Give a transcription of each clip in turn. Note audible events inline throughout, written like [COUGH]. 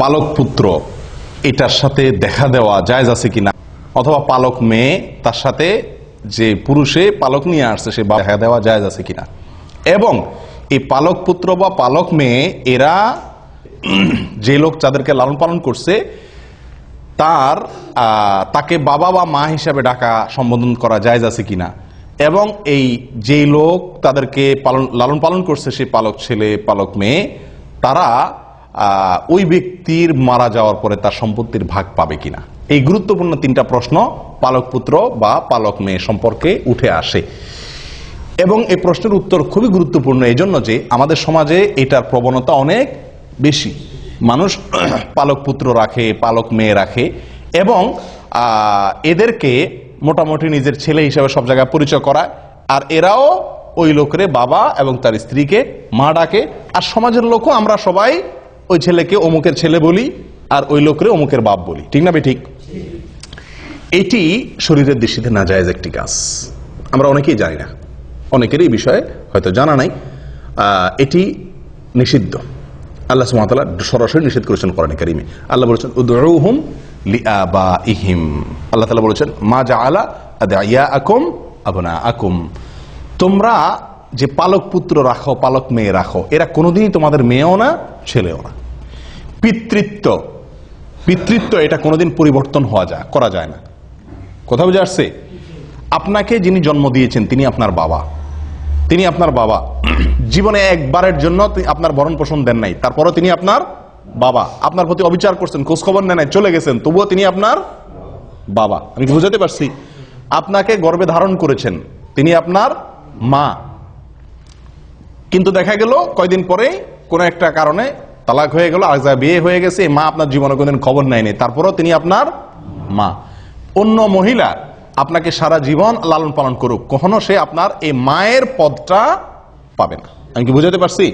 পালক পুত্র এটার সাথে দেখা দেওয়া জায়জ আছে কিনা? অথবা পালক মেয়ে, তার সাথে যে পুরুষে পালক নিয়ে আসছে, সে দেখা দেওয়া জায়জ আছে কিনা? এবং এই পালক পুত্র বা পালক মেয়ে, এরা [CLEARS THROAT] যে লোক যাদেরকে লালন পালন করছে, তার তাকে বাবা বা মা হিসাবে ডাকা সম্বোধন করা জায়জ আছে কিনা? এবং এই যেই লোক তাদেরকে পালন লালন পালন করছে সেই পালক ছেলে, পালক মেয়ে, তারা ওই ব্যক্তির মারা যাওয়ার পরে তার সম্পত্তির ভাগ পাবে কিনা? এই গুরুত্বপূর্ণ তিনটা প্রশ্ন পালক পুত্র বা পালক মেয়ে সম্পর্কে উঠে আসে। এবং এই প্রশ্নের উত্তর খুবই গুরুত্বপূর্ণ এই জন্য যে আমাদের সমাজে এটার প্রবণতা অনেক বেশি। মানুষ [CLEARS THROAT] পালক পুত্র রাখে, পালক মেয়ে রাখে এবং এদেরকে মোটামুটি নিজের ছেলে হিসেবে সব জায়গায় পরিচয় করায়। আর এরাও ওই লোকের বাবা এবং তার স্ত্রীকে মা ডাকে। আর সমাজের লোকও আমরা সবাই ওই ছেলেকে অমুকের ছেলে বলি আর ওই লোকের অমুকের বাপ বলি। ঠিক না ঠিক এটি শরীরের দৃষ্টিতে না যায় একটি কাজ। আমরা অনেকেই জানি না। অনেকের এই বিষয়ে হয়তো জানা নাই। এটি নিষিদ্ধ। আল্লাহ সুমতাল্লাহ সরাসরি নিষেধ করেছেন কোরআন কারিমে। আল্লাহ বলেছেন উদরুহুম লিআবা ইহিম আল্লাহ তালা বলেছেন, মা জা আলা আদা ইয়া আকুম আবনা আকুম তোমরা যে পালক পুত্র রাখো, পালক মেয়ে রাখো, এরা কোনোদিনই তোমাদের মেয়েও না, ছেলেও না। পিতৃত্ব পিতৃত্ব এটা কোনোদিন পরিবর্তন হওয়া যায়, করা যায় না। কথা বুঝে আসছে? আপনাকে যিনি জন্ম দিয়েছেন, তিনি আপনার বাবা। তিনি আপনার বাবা। [CLEARS THROAT] জীবনে একবারের জন্য আপনার ভরণ পোষণ দেন নাই, তারপরও তিনি আপনার বাবা। আপনার প্রতি অবিচার করছেন খোঁজ খবর নেন নাই, চলে গেছেন, তবুও তিনি আপনার বাবা। আমি বুঝাতে পারছি? আপনাকে গর্বে ধারণ করেছেন, তিনি আপনার মা। কিন্তু দেখা গেল কয়দিন পরে কোন একটা কারণে তালাক হয়ে গেল আর যা বিয়ে হয়ে গেছে, মা আপনার জীবনে কোনদিন খবর নেয়নি। তারপরেও তিনি আপনার মা। অন্য মহিলা আপনাকে সারা জীবন লালন পালন করুক, কখনো সে আপনার এই মায়ের পদটা পাবে না। আমি কি বুঝাতে পারছি?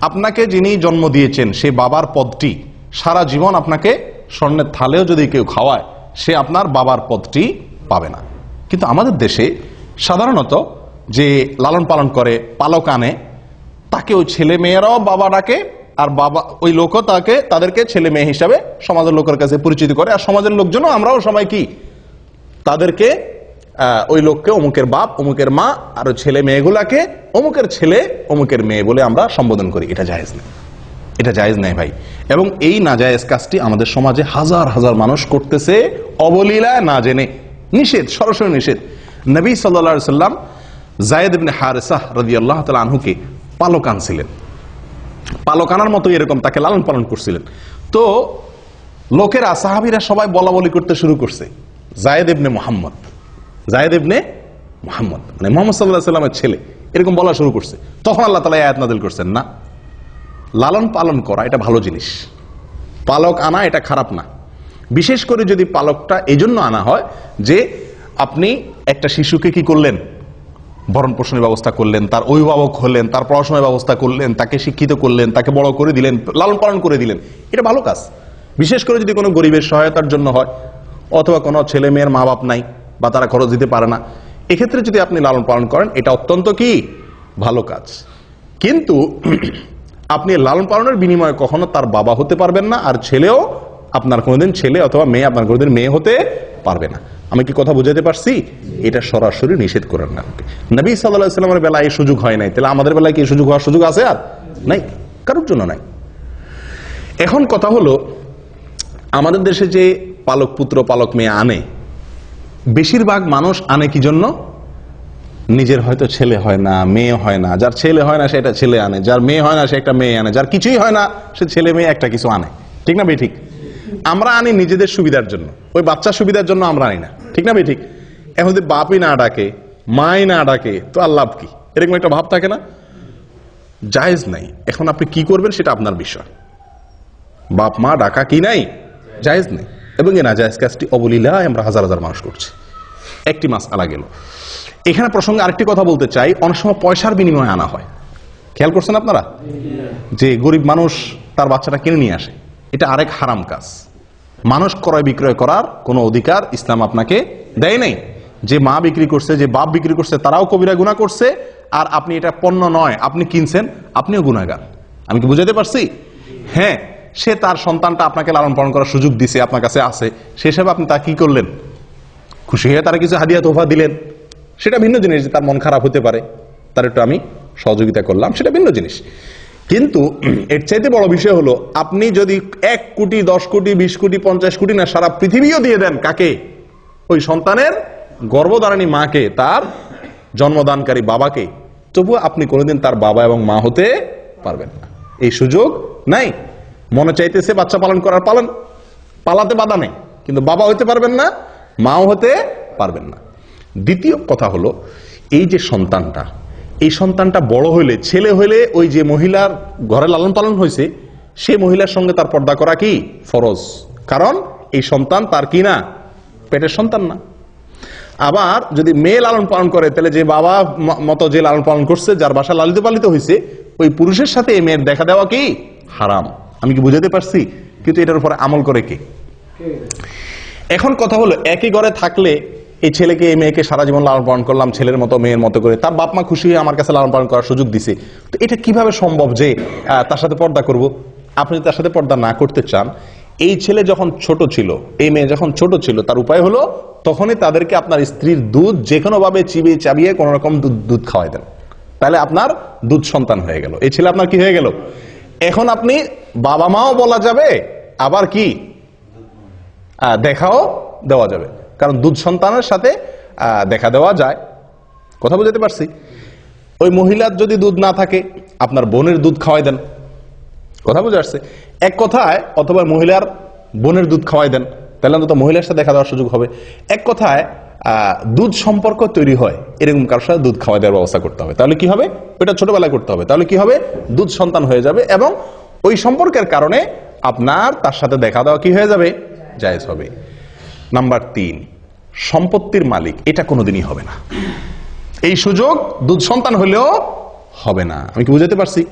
আপনাকে যিনি জন্ম দিয়েছেন, সে বাবার পদটি সারা জীবন আপনাকে স্বর্ণের থালেও যদি কেউ খাওয়ায়, সে আপনার বাবার পদটি পাবে না। কিন্তু আমাদের দেশে সাধারণত যে লালন পালন করে, পালক আনে তাকে ওই ছেলে মেয়েরাও বাবা ডাকে, আর বাবা, ওই লোকও তাকে, তাদেরকে ছেলে মেয়ে হিসাবে সমাজের লোকের কাছে পরিচিত করে। আর সমাজের লোকজনও আমরাও সবাই কি? তাদেরকে ওই লোককে অমুকের বাপ, অমুকের মা, আর ছেলে মেয়েগুলাকে অমুকের ছেলে, অমুকের মেয়ে বলে আমরা সম্বোধন করি। এটা জায়েজ নেই। এটা জায়েজ নেই ভাই। এবং এই নাজায়েজ কাজটি আমাদের সমাজে হাজার হাজার মানুষ করতেছে অবলীলায় না জেনে। নিষেধ, সরাসরি নিষেধ। নবী সাল্লা সাল্লাম জায়েদ ইবনে হারেসাহ রদি আল্লাহ তালা পালক আনছিলেন পালক আনার মতো এরকম তাকে লালন পালন করছিলেন। তো লোকেরা, সাহাবিরা সবাই বলা বলি করতে শুরু করছে, জায়েদ ইবনে মোহাম্মদ। জায়েদ ইবনে মোহাম্মদ মানে মোহাম্মদ সাল্লাহ সাল্লামের ছেলে, এরকম বলা শুরু করছে। তখন আল্লাহ তালা আয়াত নাদিল করছেন, না, লালন পালন করা এটা ভালো জিনিস। পালক আনা এটা খারাপ না। বিশেষ করে যদি পালকটা এজন্য আনা হয় যে আপনি একটা শিশুকে কি করলেন? ভরণ পোষণের ব্যবস্থা করলেন, তার অভিভাবক হলেন, তার পড়াশোনার ব্যবস্থা করলেন, তাকে শিক্ষিত করলেন, তাকে বড় করে দিলেন লালন পালন করে দিলেন। এটা ভালো কাজ। বিশেষ করে যদি কোনো গরিবের সহায়তার জন্য হয়, অথবা কোনো ছেলে মেয়ের মা বাপ নাই বা তারা খরচ দিতে পারে না, এক্ষেত্রে যদি আপনি লালন পালন করেন, এটা অত্যন্ত কি? ভালো কাজ। কিন্তু [CLEARS THROAT] আপনি লালন পালনের বিনিময়ে কখনো তার বাবা হতে পারবেন না, আর ছেলেও আপনার কোনোদিন ছেলে অথবা মেয়ে আপনার কোনোদিন মেয়ে হতে পারবে না। আমি কি কথা বুঝাতে পারছি? এটা সরাসরি নিষেধ করেন না নবী সাল্লাহ সাল্লামের বেলায় এই সুযোগ হয় নাই। তাহলে আমাদের বেলায় কি সুযোগ হওয়ার সুযোগ আছে আর? নাই। কারোর জন্য নাই। এখন কথা হলো, আমাদের দেশে যে পালক পুত্র, পালক মেয়ে আনে, বেশিরভাগ মানুষ আনে কি জন্য? নিজের হয়তো ছেলে হয় না, মেয়ে হয় না। যার ছেলে হয় না, সে একটা ছেলে আনে। যার মেয়ে হয় না, সে একটা মেয়ে আনে। যার কিছুই হয় না, সে ছেলে মেয়ে একটা কিছু আনে। ঠিক না ভাই, ঠিক? আমরা আনি নিজেদের সুবিধার জন্য। ওই বাচ্চার সুবিধার জন্য আমরা আনি না। ঠিক না ঠিক? এখন যদি বাপই না ডাকে, মাই না ডাকে, তো আর লাভ কি? এরকম একটা ভাব থাকে না? জায়েজ নাই। এখন আপনি কি করবেন সেটা আপনার বিষয়। বাপ, মা, ডাকা কি নাই? জায়েজ নেই। এবং এ না জায়েজ কাজটি অবলীলায় আমরা হাজার হাজার মানুষ করছি। একটি মাস আলা গেল। এখানে প্রসঙ্গে আরেকটি কথা বলতে চাই। অনেক সময় পয়সার বিনিময়ে আনা হয়। খেয়াল করছেন আপনারা? যে গরিব মানুষ তার বাচ্চাটা কিনে নিয়ে আসে। এটা আরেক হারাম কাজ। মানুষ ক্রয় বিক্রয় করার কোনো অধিকার ইসলাম আপনাকে দেয় নাই। যে মা বিক্রি করছে, যে বাপ বিক্রি করছে, তারাও কবিরা গুণা করছে, আর আপনি এটা পণ্য নয়, আপনি কিনছেন, আপনিও গুণাগার আমি কি বুঝাতে পারছি? হ্যাঁ সে তার সন্তানটা আপনাকে লালন পালন করার সুযোগ দিছে, আপনার কাছে আছে। সে হিসাবে আপনি তা কি করলেন? খুশি হয়ে তারা কিছু হাদিয়া তোফা দিলেন। সেটা ভিন্ন জিনিস, যে তার মন খারাপ হতে পারে। তার একটু আমি সহযোগিতা করলাম, সেটা ভিন্ন জিনিস। কিন্তু এর চাইতে বড় বিষয় হলো, আপনি যদি এক কোটি, দশ কোটি, বিশ কোটি, পঞ্চাশ কোটি না, সারা পৃথিবীও দিয়ে দেন কাকে? ওই সন্তানের গর্ভধারণী মাকে, তার জন্মদানকারী বাবাকে। তবুও আপনি কোনোদিন তার বাবা এবং মা হতে পারবেন না। এই সুযোগ নাই। মনে চাইতেছে বাচ্চা পালন করার পালন, পালাতে বাধা নেই। কিন্তু বাবা হতে পারবেন না, মাও হতে পারবেন না। দ্বিতীয় কথা হলো, এই যে সন্তানটা এই সন্তানটা বড় হইলে ছেলে হইলে ওই যে মহিলার ঘরে লালন পালন হয়েছে সে মহিলার সঙ্গে তার পর্দা করা কি? ফরজ। কারণ এই সন্তান তার কি না? পেটের সন্তান না। আবার যদি মেয়ে লালন পালন করে তাহলে যে বাবা মতো যে লালন পালন করছে যার বাসা লালিত পালিত হয়েছে ওই পুরুষের সাথে এই মেয়ের দেখা দেওয়া কি? হারাম। আমি কি বুঝাতে পারছি? কিন্তু এটার উপরে আমল করে কে? এখন কথা হলো একই ঘরে থাকলে এই ছেলেকে, এই মেয়েকে সারা জীবন লালন পালন করলাম, ছেলের মতো, মেয়ের মতো করে। তার বাপ মা খুশি হয়ে আমার কাছে লালন পালন করার সুযোগ দিছে। তো এটা কীভাবে সম্ভব যে তার সাথে পর্দা করব? আপনি তার সাথে পর্দা না করতে চান, এই ছেলে যখন ছোট ছিল, এই মেয়ে যখন ছোট ছিল, তার উপায় হলো, তখনই তাদেরকে আপনার স্ত্রীর দুধ যে কোনো ভাবে চিবিয়ে চাবিয়ে কোন রকম দুধ দুধ খাওয়াই দেন। তাহলে আপনার দুধ সন্তান হয়ে গেল। এই ছেলে আপনার কি হয়ে গেল? এখন আপনি বাবা মাও বলা যাবে, আবার কি? দেখাও দেওয়া যাবে। কারণ দুধ সন্তানের সাথে দেখা দেওয়া যায়। কথা বুঝতে পারছি? ওই মহিলার যদি দুধ না থাকে, আপনার বোনের দুধ খাওয়াই দেন। কথা বুঝে আসছে এক কথায়, অথবা মহিলার বোনের দুধ খাওয়াই দেন, তাহলে অন্তত মহিলার সাথে দেখা দেওয়ার সুযোগ হবে। এক কথায় দুধ সম্পর্ক তৈরি হয়, এরকম কারোর সাথে দুধ খাওয়া দেওয়ার ব্যবস্থা করতে হবে। তাহলে কি হবে? ওটা ছোটবেলায় করতে হবে। তাহলে কি হবে? দুধ সন্তান হয়ে যাবে এবং ওই সম্পর্কের কারণে আপনার তার সাথে দেখা দেওয়া কি হয়ে যাবে? জায়েজ হবে। নাম্বার তিন, সম্পত্তির মালিক, এটা কোনোদিনই হবে না। এই সুযোগ দুধ সন্তান হলেও হবে না। আমি কি বুঝাতে পারছি?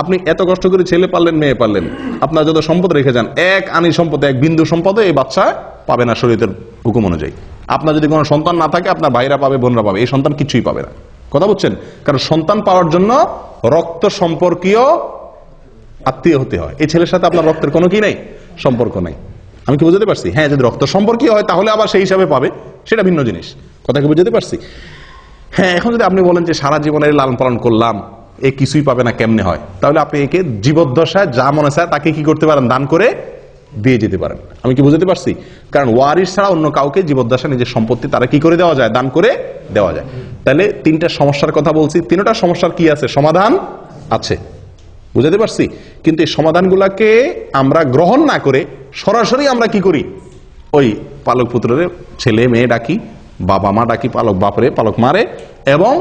আপনি এত কষ্ট করে ছেলে পারলেন মেয়ে পারলেন আপনার যত সম্পদ রেখে যান, এক আনি সম্পদ, এক বিন্দু সম্পদে এই বাচ্চা পাবে না শরীরের হুকুম অনুযায়ী। আপনার যদি কোনো সন্তান না থাকে, আপনার ভাইরা পাবে, বোনরা পাবে, এই সন্তান কিছুই পাবে না। কথা বলছেন কারণ সন্তান পাওয়ার জন্য রক্ত সম্পর্কীয় আত্মীয় হতে হয়। এই ছেলের সাথে আপনার রক্তের কোনো কি নেই? সম্পর্ক নাই। আমি কি বুঝতে পারছি? হ্যাঁ যদি রক্ত সম্পর্কীয় হয়, তাহলে আবার সেই হিসাবে পাবে। সেটা ভিন্ন জিনিস। কথা কি বুঝতে পারছি? হ্যাঁ এখন যদি আপনি বলেন যে সারা জীবনের লালন পালন করলাম, এ কিছুই পাবে না, কেমনে হয়? তাহলে আপনি একে জীবদ্দশায় যা মনে চায় তাকে কি করতে পারেন? দান করে দিয়ে যেতে পারেন। আমি কি বুঝতে পারছি? কারণ ওয়ারিস ছাড়া অন্য কাউকে জীবদ্দশা নিজের সম্পত্তি তারা কি করে দেওয়া যায়? দান করে দেওয়া যায়। তাহলে তিনটা সমস্যার কথা বলছি। তিনটা সমস্যার কি আছে? সমাধান আছে। বুঝাতে পারছি? কিন্তু এই সমাধানগুলাকে আমরা গ্রহণ না করে সরাসরি আমরা কি করি? ওই পালক পুত্রের ছেলে মেয়ে ডাকি, বাবা মা ডাকি, পালক বাপরে, পালক মারে, এবং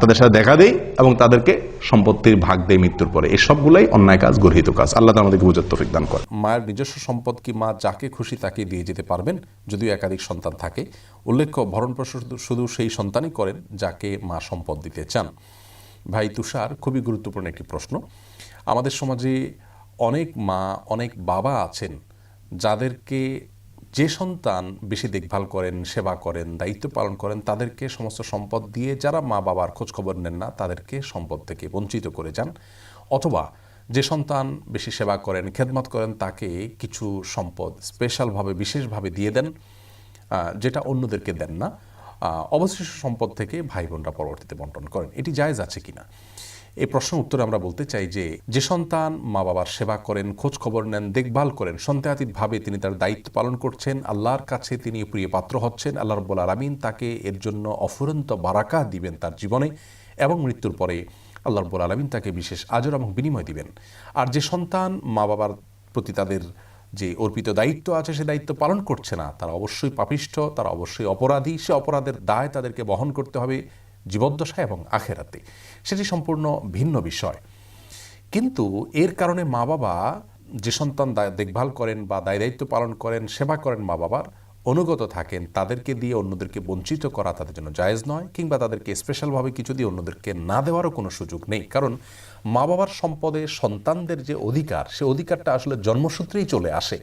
তাদের সাথে দেখা দেই এবং তাদেরকে সম্পত্তির ভাগ দেয় মৃত্যুর পরে। এই সবগুলাই অন্যায় কাজ, গর্হিত কাজ। আল্লাহ আমাদেরকে বুঝার তৌফিক দান করে মায়ের নিজস্ব সম্পদ কি মা যাকে খুশি তাকে দিয়ে যেতে পারবেন? যদিও একাধিক সন্তান থাকে। উল্লেখ্য ভরণ শুধু সেই সন্তানই করেন যাকে মা সম্পদ দিতে চান। ভাই তুষার, খুবই গুরুত্বপূর্ণ একটি প্রশ্ন। আমাদের সমাজে অনেক মা, অনেক বাবা আছেন, যাদেরকে যে সন্তান বেশি দেখভাল করেন, সেবা করেন, দায়িত্ব পালন করেন, তাদেরকে সমস্ত সম্পদ দিয়ে যারা মা বাবার খোঁজখবর নেন না, তাদেরকে সম্পদ থেকে বঞ্চিত করে যান। অথবা যে সন্তান বেশি সেবা করেন, খেদমত করেন, তাকে কিছু সম্পদ স্পেশালভাবে বিশেষভাবে দিয়ে দেন যেটা অন্যদেরকে দেন না। অবশিষ্ট সম্পদ থেকে ভাই বোনরা পরবর্তীতে বন্টন করেন। এটি জায়েজ আছে কিনা? এই প্রশ্ন উত্তরে আমরা বলতে চাই যে যে সন্তান মা বাবার সেবা করেন খোঁজ খবর নেন, দেখভাল করেন, সন্তানাতীতভাবে তিনি তার দায়িত্ব পালন করছেন, আল্লাহর কাছে তিনি প্রিয় পাত্র হচ্ছেন, আল্লাহ রব্বুল আলমিন তাকে এর জন্য অফুরন্ত বারাকা দিবেন তার জীবনে এবং মৃত্যুর পরে আল্লাহ রব্বুল আলমিন তাকে বিশেষ আজর এবং বিনিময় দিবেন। আর যে সন্তান মা বাবার প্রতি তাদের যে অর্পিত দায়িত্ব আছে, সে দায়িত্ব পালন করছে না। তারা অবশ্যই পাপিষ্ঠ, তারা অবশ্যই অপরাধী। সে অপরাধের দায় তাদেরকে বহন করতে হবে জীবদ্দশা এবং আখেরাতে। সেটি সম্পূর্ণ ভিন্ন বিষয়। কিন্তু এর কারণে মা বাবা যে সন্তান দেখভাল করেন বা দায় দায়িত্ব পালন করেন, সেবা করেন মা বাবার অনুগত থাকেন, তাদেরকে দিয়ে অন্যদেরকে বঞ্চিত করা তাদের জন্য জায়েজ নয় কিংবা তাদেরকে স্পেশালভাবে কিছু দিয়ে অন্যদেরকে না দেওয়ারও কোনো সুযোগ নেই। কারণ মা বাবার সম্পদে সন্তানদের যে অধিকার, সে অধিকারটা আসলে জন্মসূত্রেই চলে আসে।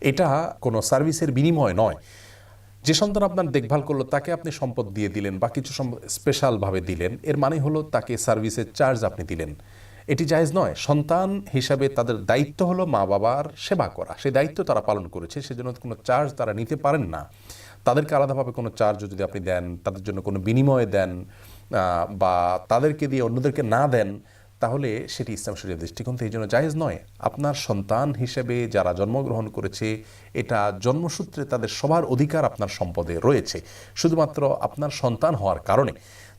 এটা কোনো সার্ভিসের বিনিময় নয়। যে সন্তান আপনার দেখভাল করল, তাকে আপনি সম্পদ দিয়ে দিলেন বা কিছু স্পেশালভাবে দিলেন, এর মানে হলো তাকে সার্ভিসের চার্জ আপনি দিলেন। এটি জায়েজ নয়। সন্তান হিসাবে তাদের দায়িত্ব হলো মা বাবার সেবা করা। সেই দায়িত্ব তারা পালন করেছে, সেজন্য কোনো চার্জ তারা নিতে পারেন না। তাদেরকে আলাদাভাবে কোনো চার্জ যদি আপনি দেন, তাদের জন্য কোনো বিনিময় দেন বা তাদেরকে দিয়ে অন্যদেরকে না দেন, তাহলে সেটি ইসলাম শরীরের দৃষ্টিকোণ থেকে এই জন্য জায়েজ নয়। আপনার সন্তান হিসেবে যারা জন্মগ্রহণ করেছে, এটা জন্মসূত্রে তাদের সবার অধিকার আপনার সম্পদে রয়েছে। শুধুমাত্র আপনার সন্তান হওয়ার কারণে।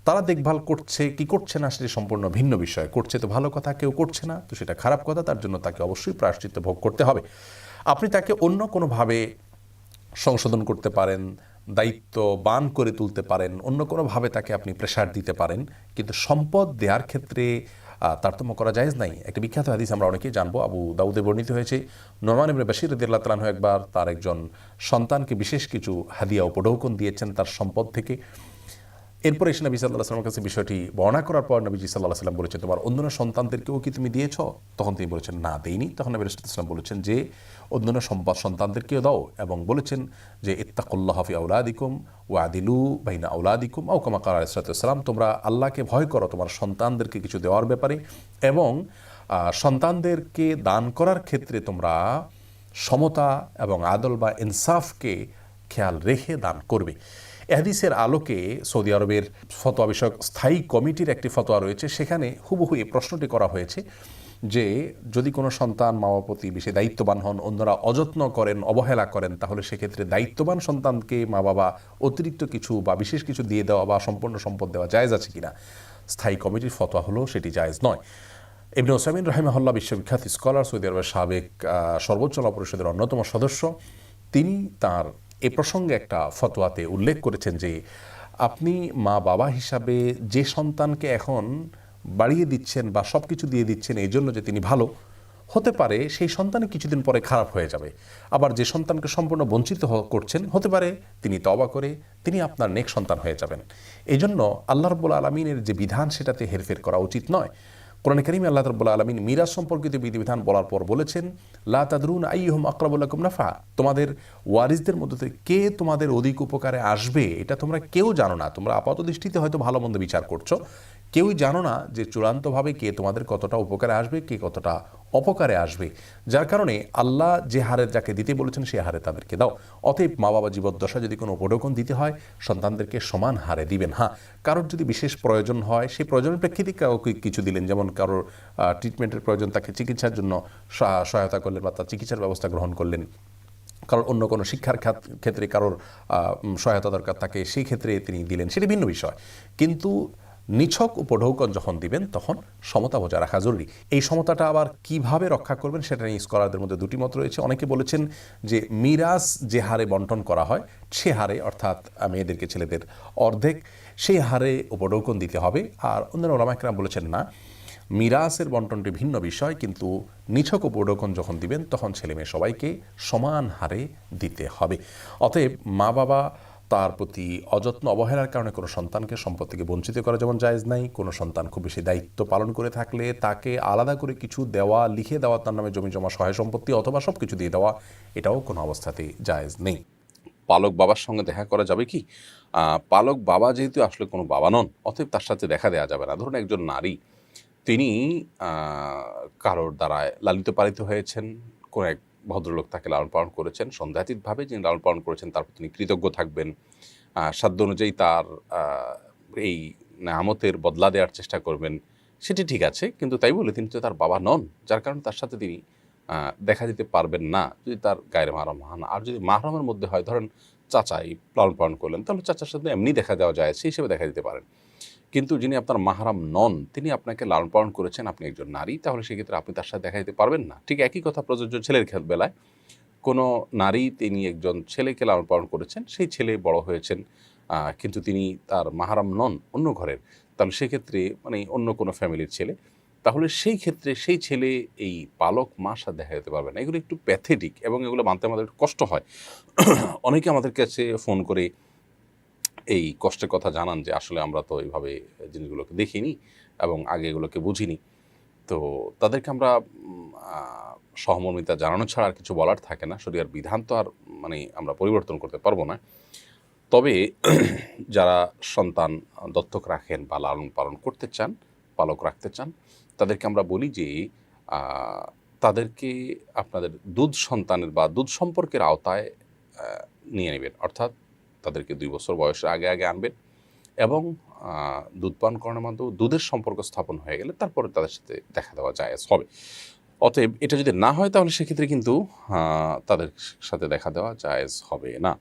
তারা দেখভাল করছে, কি করছে না সেটি সম্পূর্ণ ভিন্ন বিষয়। করছে তো ভালো কথা, কেউ করছে না, তো সেটা খারাপ কথা, তার জন্য তাকে অবশ্যই প্রায়শ্চিত্ত ভোগ করতে হবে। আপনি তাকে অন্য কোনোভাবে সংশোধন করতে পারেন, দায়িত্ব বান করে তুলতে পারেন, অন্য কোনোভাবে তাকে আপনি প্রেশার দিতে পারেন, কিন্তু সম্পদ দেওয়ার ক্ষেত্রে তারতম্য করা যায় নাই। একটা বিখ্যাত হাদিস আমরা অনেকেই জানব, আবু দাউদে বর্ণিত হয়েছে, নোমান ইবনে বাশির রদিয়াল্লাহ তালাহ একবার তার একজন সন্তানকে বিশেষ কিছু হাদিয়া উপঢৌকন দিয়েছেন তার সম্পদ থেকে। এরপরে এসে নবী সাল্লাহ সাল্লামের কাছে বিষয়টি বর্ণনা করার পর নবীজি সাল্লাহ সাল্লাম বলেছেন, তোমার অন্যান্য সন্তানদেরকেও কি তুমি দিয়েছ? তখন তিনি বলেছেন, না, দেইনি। তখন নবী রসুলাম বলেছেন যে, অন্যান্য সম্পদ সন্তানদেরকেও দাও। এবং বলেছেন যে, ইত্তাকুল্লাহ হাফি আউলাদিকুম ও আদিলু বাইনা আউলাদিকুম আউ কামা কার আলাইসালাম তোমরা আল্লাহকে ভয় করো, তোমার সন্তানদেরকে কিছু দেওয়ার ব্যাপারে এবং সন্তানদেরকে দান করার ক্ষেত্রে তোমরা সমতা এবং আদল বা ইনসাফকে খেয়াল রেখে দান করবে। এহাদিসের আলোকে সৌদি আরবের ফতোয়া বিষয়ক স্থায়ী কমিটির একটি ফতোয়া রয়েছে। সেখানে হুবহু এই প্রশ্নটি করা হয়েছে যে, যদি কোনো সন্তান মা বাবার প্রতি বেশি দায়িত্ববান হন, অন্যরা অযত্ন করেন, অবহেলা করেন, তাহলে সেক্ষেত্রে দায়িত্ববান সন্তানকে মা বাবা অতিরিক্ত কিছু বা বিশেষ কিছু দিয়ে দেওয়া বা সম্পূর্ণ সম্পদ দেওয়া জায়জ আছে কিনা? স্থায়ী কমিটির ফতোয়া হলো সেটি জায়েজ নয়। ইবনে ওসামিন রাহিমাহুল্লাহ বিশ্ববিখ্যাত স্কলার, সৌদি আরবের সাবেক সর্বোচ্চ পরিষদের অন্যতম সদস্য। তিনি তার এ প্রসঙ্গে একটা ফতোয়াতে উল্লেখ করেছেন যে, আপনি মা বাবা হিসাবে যে সন্তানকে এখন বাড়িয়ে দিচ্ছেন বা সব কিছু দিয়ে দিচ্ছেন এই জন্য যে তিনি ভালো, হতে পারে সেই সন্তান কিছুদিন পরে খারাপ হয়ে যাবে। আবার যে সন্তানকে সম্পূর্ণ বঞ্চিত করছেন, হতে পারে তিনি তবা করে তিনি আপনার নেক সন্তান হয়ে যাবেন। এই জন্য আল্লাহ রব্বুল আলমিনের যে বিধান সেটাতে হেরফের করা উচিত নয়। কোরআন করিমে আল্লাহ রব্বুল আলমিন মিরাজ সম্পর্কিত বিধিবিধান বলার পর বলেছেন, লা তাদরুন আইহম আকরাবুল্লাকুম নাফা তোমাদের ওয়ারিসদের মধ্যে থেকে কে তোমাদের অধিক উপকারে আসবে, এটা তোমরা কেউ জানো না। তোমরা আপাত দৃষ্টিতে হয়তো ভালো মন্দ বিচার করছ। কেউই জানো না যে চূড়ান্তভাবে কে তোমাদের কতটা উপকারে আসবে, কে কতটা অপকারে আসবে। যার কারণে আল্লাহ যে হারে যাকে দিতে বলেছেন, সে হারে তাদেরকে দাও। অতএব মা বাবা জীবদ্দশা যদি কোনো উপঢৌকন দিতে হয়, সন্তানদেরকে সমান হারে দিবেন। হ্যাঁ কারোর যদি বিশেষ প্রয়োজন হয় সেই প্রয়োজনের প্রেক্ষিতে কাউকে কিছু দিলেন। যেমন কারোর ট্রিটমেন্টের প্রয়োজন, তাকে চিকিৎসার জন্য সহায়তা করলেন বা তার চিকিৎসার ব্যবস্থা গ্রহণ করলেন। কারোর অন্য কোনো শিক্ষার ক্ষেত্রে কারোর সহায়তা দরকার থাকে সেই ক্ষেত্রে তিনি দিলেন। সেটি ভিন্ন বিষয়। কিন্তু নিছক উপঢৌকন যখন দিবেন, তখন সমতা বজায় রাখা জরুরি। এই সমতাটা আবার কীভাবে রক্ষা করবেন সেটা নিয়ে স্কলারদের মধ্যে দুটি মত রয়েছে। অনেকে বলেছেন যে মিরাজ যে হারে বন্টন করা হয়, সে হারে, অর্থাৎ মেয়েদেরকে ছেলেদের অর্ধেক, সেই হারে উপঢৌকন দিতে হবে। আর অন্যান্য ওলামাইকরাম বলেছেন, না মিরাসের বন্টনটি ভিন্ন বিষয়, কিন্তু নিছক উপঢৌকন যখন দিবেন, তখন ছেলে মেয়ে সবাইকে সমান হারে দিতে হবে। অতএব মা বাবা তার প্রতি অযত্ন অবহেলার কারণে কোনো সন্তানকে সম্পদ থেকে বঞ্চিত করা যেমন জায়েজ নাই, কোনো সন্তান খুব বেশি দায়িত্ব পালন করে থাকলে তাকে আলাদা করে কিছু দেওয়া, লিখে দেওয়া তার নামে জমি জমা, সহায় সম্পত্তি অথবা সব কিছু দিয়ে দেওয়া, এটাও কোনো অবস্থাতেই জায়েজ নেই। পালক বাবার সঙ্গে দেখা করা যাবে কি? পালক বাবা যেহেতু আসলে কোনো বাবা নন, অতএব তার সাথে দেখা দেওয়া যাবে না। ধরুন একজন নারী, তিনি কারোর দ্বারা লালিত পালিত হয়েছেন, কোনো এক ভদ্রলোক তাকে লালন পালন করেছেন। সন্দেহাতীতভাবে যিনি লালন পালন করেছেন, তার প্রতি তিনি কৃতজ্ঞ থাকবেন। সাধ্য অনুযায়ী তার এই নামতের বদলা দেওয়ার চেষ্টা করবেন। সেটি ঠিক আছে, কিন্তু তাই বলে তিনি তো তার বাবা নন, যার কারণে তার সাথে তিনি দেখা দিতে পারবেন না। যদি তার গায়ের মাহরম হন আর যদি মাহরমের মধ্যে হয়, ধরেন চাচাই লালন পালন করলেন, তাহলে চাচার সাথে এমনি দেখা দেওয়া যায়, সেই হিসেবে দেখা দিতে পারেন। কিন্তু যিনি আপনার মাহারাম নন, তিনি আপনাকে লালন পালন করেছেন, আপনি একজন নারী, তাহলে সেক্ষেত্রে আপনি তার সাথে দেখা দিতে পারবেন না। ঠিক একই কথা প্রযোজ্য ছেলের বেলায়। কোনো নারী তিনি একজন ছেলেকে লালন পালন করেছেন, সেই ছেলে বড় হয়েছেন কিন্তু তিনি তার মাহারাম নন, অন্য ঘরের। তাহলে সেক্ষেত্রে মানে অন্য কোনো ফ্যামিলির ছেলে। তাহলে সেই ক্ষেত্রে সেই ছেলে এই পালক মার সাথে দেখা যেতে পারবে না। এগুলো একটু প্যাথেটিক এবং এগুলো মানতে আমাদের কষ্ট হয়। অনেকে আমাদের কাছে ফোন করে এই কষ্টের কথা জানান যে আসলে আমরা তো এইভাবে জিনিসগুলোকে দেখিনি এবং আগে এগুলোকে বুঝিনি। তো তাদেরকে আমরা সহমর্মিতা জানানো ছাড়া আর কিছু বলার থাকে না। শরীর বিধান তো আর মানে আমরা পরিবর্তন করতে পারব না। তবে [CLEARS THROAT] যারা সন্তান দত্তক রাখেন বা লালন পালন করতে চান, পালক রাখতে চান, তাদেরকে আমরা বলি যে তাদেরকে আপনাদের দুধ সন্তানের বা দুধ সম্পর্কের আওতায় নিয়ে নেবেন। অর্থাৎ তাদেরকে দুই বছর বয়সের আগে আগে আনবেন এবং দুধ পান করানোর মাধ্যমে দুধের সম্পর্ক স্থাপন হয়ে গেলে তারপরে তাদের সাথে দেখা দেওয়া যায় হবে। অতএব এটা যদি না হয় তাহলে সেক্ষেত্রে কিন্তু তাদের সাথে দেখা দেওয়া জায়েজ হবে না।